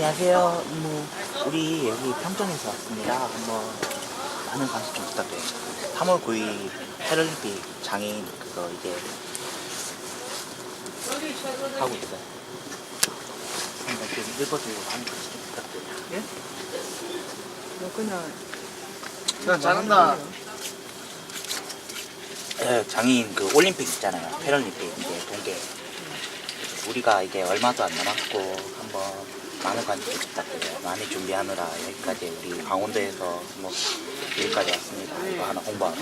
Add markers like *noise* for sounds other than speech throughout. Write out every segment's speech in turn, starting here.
안녕하세요. 뭐 우리 여기 평촌에서 왔습니다. 한번 많은 관심 좀 부탁드려요. 3월 9일 패럴림픽 장애인 그거 이제 하고 있어요. 한번 좀 읽어주고 많은 관심 좀 부탁드려요. 예? 뭐 그냥 야, 잘한다. 네, 장애인 그 올림픽 있잖아요. 패럴림픽 이제 동계. 우리가 이제 얼마도 안 남았고 한번 많은 관심 부탁드려요. 많이 준비하느라 여기까지 우리 강원도에서 뭐 여기까지 왔습니다. 이거 하나 홍보하러.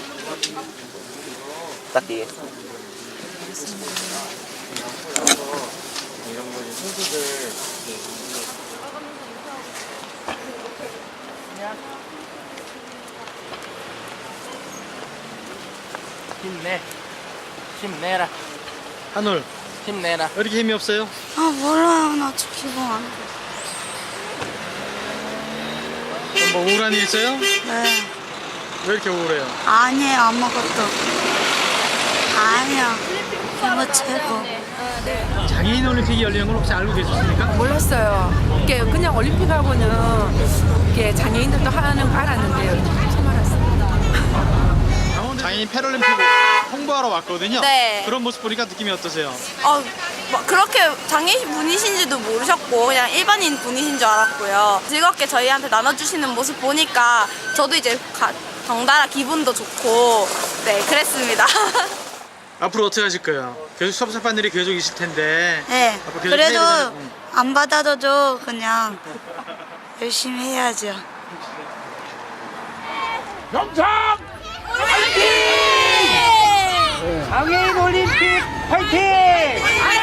부탁드리겠습니다. 이런 거지 선수들 힘내 힘내라 한올 힘내라 왜 이렇게 힘이 없어요? 아 몰라요 나저 기분 안 좋아 뭐 우울한 일 있어요? 네 왜 이렇게 우울해요? 아니에요 아무것도 아니야 이거 최고 장애인 올림픽이 열리는 걸 혹시 알고 계셨습니까? 몰랐어요. 이게 그냥 올림픽하고는 이게 장애인들도 하는 거 알았는데 처음 알았어요. 장애인 패럴림픽 홍보하러 왔거든요. 네. 그런 모습 보니까 느낌이 어떠세요? 어, 뭐 그렇게 장애인 분이신지도 모르셨고 그냥 일반인 분이신 줄 알았고요 즐겁게 저희한테 나눠주시는 모습 보니까 저도 이제 가, 덩달아 기분도 좋고 네 그랬습니다 *laughs* 앞으로 어떻게 하실 거예요? 계속 섭섭한 일이 계속 있을 텐데. 네 앞으로 계속 그래도 해야 응. 안 받아줘도 그냥 열심히 해야죠 장애인 올림픽 화이팅!